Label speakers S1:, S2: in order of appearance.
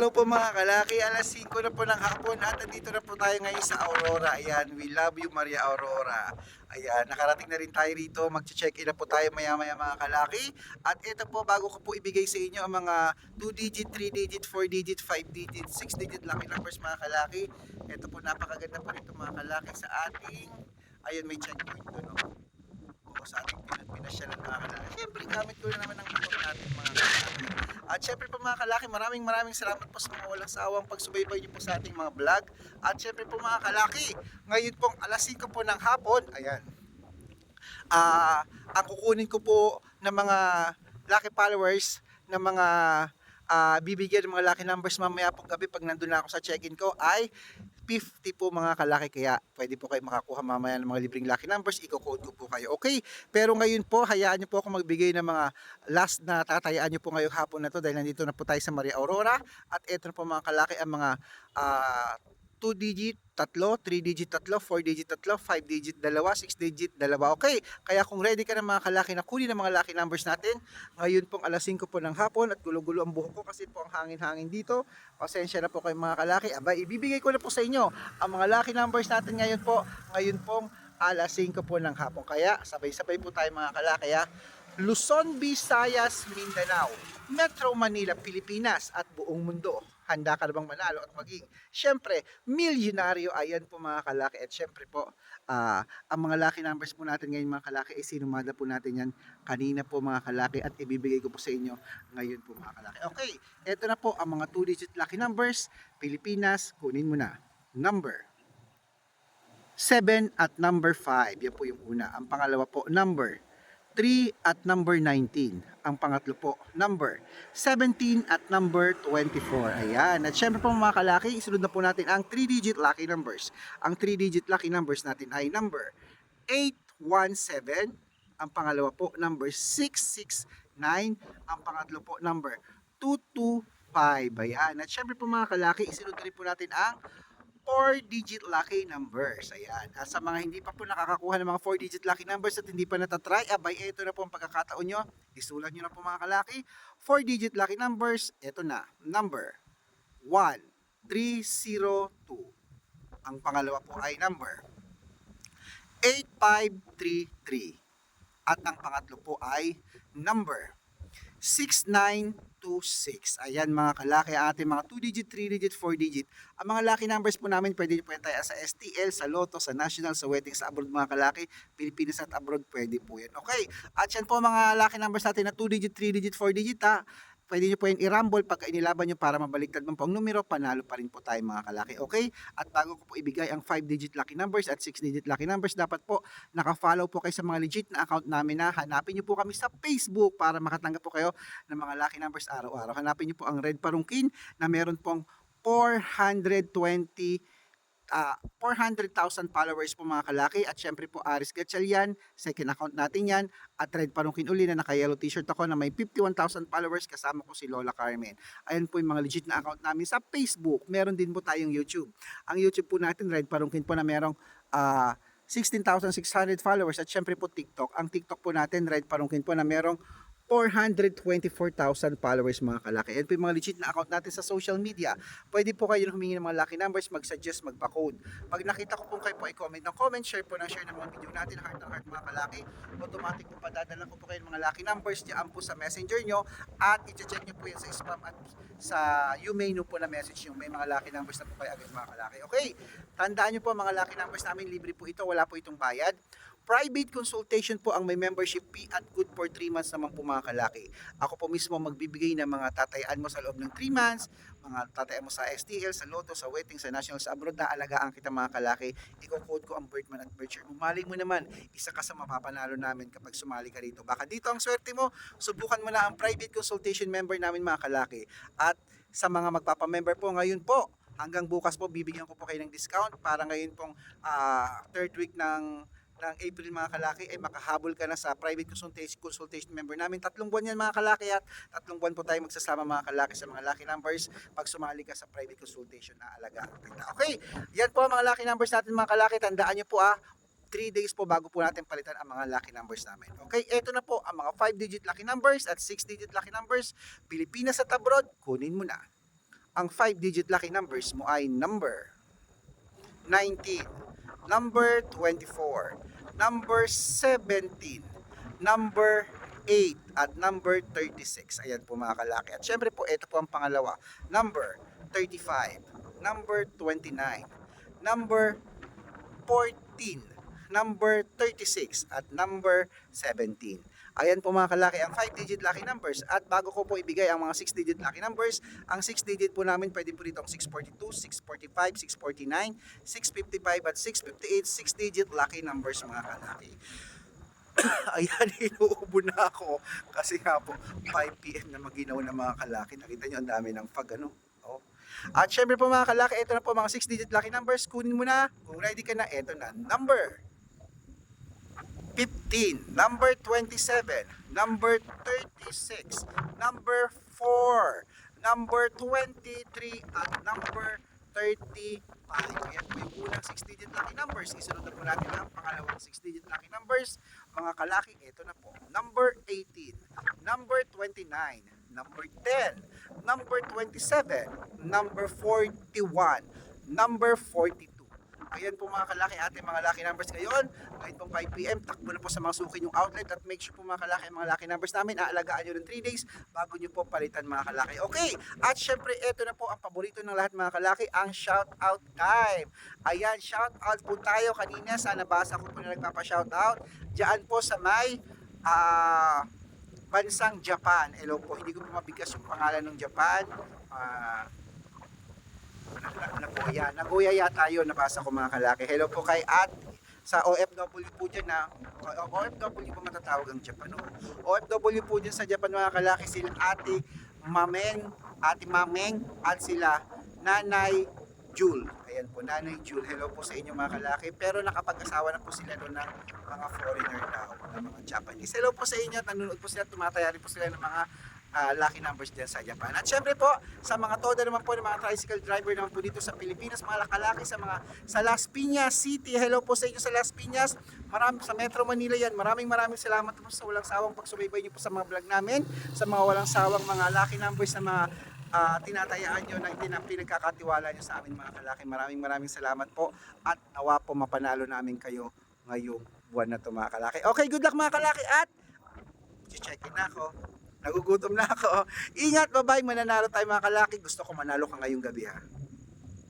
S1: Hello po mga kalaki, alas 5 na po ng hapon at nandito na po tayo ngayon sa Aurora. Ayan, we love you Maria Aurora. Ayan, nakarating na rin tayo rito, mag-check in na po tayo maya maya mga kalaki. At ito po, bago ko po ibigay sa inyo ang mga 2 digit, 3 digit, 4 digit, 5 digit, 6 digit lucky numbers mga kalaki. Ito po, napakaganda po nito mga kalaki sa ating, ayun may checkpoint doon. Oh. Oo, sa ating pinasyalan mga kalaki. Siyempre, gamit ko na naman ang motor natin mga kalaki. At syempre po mga kalaki, maraming maraming salamat po sa mga walang sawang pagsubaybay niyo po sa ating mga vlog. At syempre po mga kalaki, ngayon pong alas 5 po ng hapon, ayan. Ah, ang kukunin ko po ng mga lucky followers ng mga ah, bibigyan ng mga lucky numbers mamaya pong gabi pag nandun na ako sa check-in ko ay 50 po mga kalaki kaya pwede po kayo makakuha mamaya ng mga libreng lucky numbers i-code ko po kayo. Okay pero ngayon po hayaan niyo po ako magbigay ng mga last na tatayaan niyo po ngayong hapon na to dahil nandito na po tayo sa Maria Aurora. At ito na po mga kalaki ang mga ah, 2 digit, tatlo, 3 digit, tatlo, 4 digit, tatlo, 5 digit, dalawa, 6 digit, dalawa. Okay, kaya kung ready ka na mga kalaki na kunin ang mga lucky numbers natin, ngayon pong alas 5 po ng hapon at gulo-gulo ang buhok ko kasi po ang hangin-hangin dito. Pasensya na po kayo mga kalaki. Aba, ibibigay ko na po sa inyo ang mga lucky numbers natin ngayon po. Ngayon pong alas 5 po ng hapon. Kaya sabay-sabay po tayo mga kalaki. ha? Luzon, Visayas, Mindanao, Metro Manila, Pilipinas at buong mundo. Handa ka na bang manalo at maging, syempre, milyonaryo. Ayan po mga kalaki. At syempre po, ah, ang mga lucky numbers po natin ngayon mga kalaki ay sinumada po natin yan kanina po mga kalaki at ibibigay ko po sa inyo ngayon po mga kalaki. Okay, eto na po ang mga 2-digit lucky numbers. Pilipinas, kunin mo na. Number 7 at number 5. Yan po yung una. Ang pangalawa po, number 3 at number 19. Ang pangatlo po, number 17 at number 24. Ayan. At syempre po mga kalaki, isunod na po natin ang 3-digit lucky numbers. Ang 3-digit lucky numbers natin ay number 817. Ang pangalawa po, number 669. Ang pangatlo po, number 225. Ayan. At syempre po mga kalaki, isunod na rin po natin ang 4-digit lucky numbers. Ayan. At sa mga hindi pa po nakakakuha ng mga 4-digit lucky numbers at hindi pa natatry, abay, ito na po ang pagkakataon nyo. Isulat nyo na po mga kalaki. 4-digit lucky numbers, ito na. Number 1302. Ang pangalawa po ay number 8533. At ang pangatlo po ay number 6926. Ayan mga kalaki, ating mga 2 digit, 3 digit, 4 digit. Ang mga lucky numbers po namin, pwede po yan tayo sa STL, sa Lotto, sa National, sa Wedding, sa abroad mga kalaki. Pilipinas at abroad, pwede po yan. Okay, at yan po mga lucky numbers natin na 2 digit, 3 digit, 4 digit ha. Pwede nyo po yan i-rumble pagka inilaban nyo para mabaliktad mo po ang numero, panalo pa rin po tayo mga kalaki. Okay? At bago ko po ibigay ang 5-digit lucky numbers at 6-digit lucky numbers, dapat po naka-follow po kayo sa mga legit na account namin na hanapin nyo po kami sa Facebook para makatanggap po kayo ng mga lucky numbers araw-araw. Hanapin nyo po ang Red Parungkin na meron pong 420 ah 400,000 followers po mga kalaki at syempre po Aris Gatchalian, second account natin yan at Red Parungkin uli na naka-yellow t-shirt ako na may 51,000 followers kasama ko si Lola Carmen. Ayan po yung mga legit na account namin sa Facebook. Meron din po tayong YouTube. Ang YouTube po natin Red Parungkin po na merong ah 16,600 followers at syempre po TikTok. Ang TikTok po natin Red Parungkin po na merong 424,000 followers mga kalaki. Yan po yung mga legit na account natin sa social media. Pwede po kayo humingi ng mga lucky numbers, mag-suggest, magpa-code. Pag nakita ko po kayo po i-comment ng comment, share po ng share ng mga video natin, heart ng heart mga kalaki. Automatic po padadala ko po kayo ng mga lucky numbers diyan po sa messenger nyo at i-check nyo po yan sa spam at sa you may know po na message nyo. May mga lucky numbers na po kayo agad mga kalaki. Okay, tandaan nyo po mga lucky numbers namin, libre po ito, wala po itong bayad. Private consultation po ang may membership fee at good for 3 months naman po mga kalaki. Ako po mismo magbibigay ng mga tatayaan mo sa loob ng 3 months, mga tatayaan mo sa STL, sa Lotto, sa Wedding, sa National, sa abroad na alagaan kita mga kalaki. Iko-code ko ang birthman at birth share. Umali mo naman, isa ka sa mapapanalo namin kapag sumali ka rito. Baka dito ang swerte mo, subukan mo na ang private consultation member namin mga kalaki. At sa mga magpapamember po ngayon po, hanggang bukas po bibigyan ko po kayo ng discount para ngayon pong ah, third week ng ng April mga kalaki ay makahabol ka na sa private consultation, consultation member namin. Tatlong buwan yan mga kalaki at tatlong buwan po tayo magsasama mga kalaki sa mga lucky numbers pag sumali ka sa private consultation na alagaan kita. Okay, yan po ang mga lucky numbers natin mga kalaki. Tandaan nyo po ah, 3 days po bago po natin palitan ang mga lucky numbers namin. Okay, eto na po ang mga 5-digit lucky numbers at 6-digit lucky numbers. Pilipinas at abroad, kunin mo na. ang 5-digit lucky numbers mo ay number 19, number 24, number 17, number 8, at number 36. Ayan po mga kalaki. At syempre po, ito po ang pangalawa. Number 35, number 29, number 14, number 36, at number 17. Ayan po mga kalaki ang 5-digit lucky numbers. At bago ko po ibigay ang mga 6-digit lucky numbers, ang 6-digit po namin pwede po dito ang 642, 645, 649, 655 at 658 6-digit lucky numbers mga kalaki. Ayan, inuubo na ako kasi nga po 5pm na maginaw ng mga kalaki. Nakita nyo ang dami ng pag ano. Oh. At syempre po mga kalaki, ito na po mga 6-digit lucky numbers. Kunin mo na. Kung ready ka na, ito na. Number 15, number 27, number 36, number 4, number 23, at number 35. Ayan po yung unang 6-digit lucky numbers. Isunod na po natin ang pangalawang 6-digit lucky numbers. Mga kalaki, ito na po. Number 18, number 29, number 10, number 27, number 41, number 42. Ayan po mga kalaki, ating mga lucky numbers ngayon. Ngayon pong 5pm, takbo na po sa mga suki yung outlet at make sure po mga kalaki, ang mga lucky numbers namin, aalagaan nyo ng 3 days bago nyo po palitan mga kalaki. Okay, at syempre, ito na po ang paborito ng lahat mga kalaki, ang shout out time. Ayan, shout out po tayo kanina sa nabasa ko po na nagpapa-shout out. Diyan po sa may ah bansang Japan. Hello po, hindi ko po mabigkas yung pangalan ng Japan. Ah, na. Nagoya yata yun, nabasa ko mga kalaki. Hello po kay at sa OFW po dyan na OFW po matatawag ang Japan. No? OFW po dyan sa Japan mga kalaki sila ate Mameng, ate Mameng at sila Nanay Jul. Ayan po, Nanay Jul. Hello po sa inyo mga kalaki. Pero nakapag-asawa na po sila doon ng mga foreigner daw, ng mga Japanese. Hello po sa inyo nanonood po sila, tumataya rin po sila ng mga ah, lucky numbers dyan sa Japan. At syempre po, sa mga toda naman po ng mga tricycle driver naman po dito sa Pilipinas, mga lakalaki sa mga sa Las Piñas City. Hello po sa inyo sa Las Piñas. Marami sa Metro Manila yan. Maraming maraming salamat po sa walang sawang pagsubaybay niyo po sa mga vlog namin, sa mga walang sawang mga lucky numbers na mga ah, tinatayaan nyo itin- pinagkakatiwala nyo sa amin mga kalaki. Maraming maraming salamat po at nawa po mapanalo namin kayo ngayong buwan na to mga kalaki. Okay, good luck mga kalaki at check in ako. Nagugutom na ako. Ingat, bye-bye. Mananalo tayo mga kalaki. Gusto ko manalo ka ngayong gabi ha.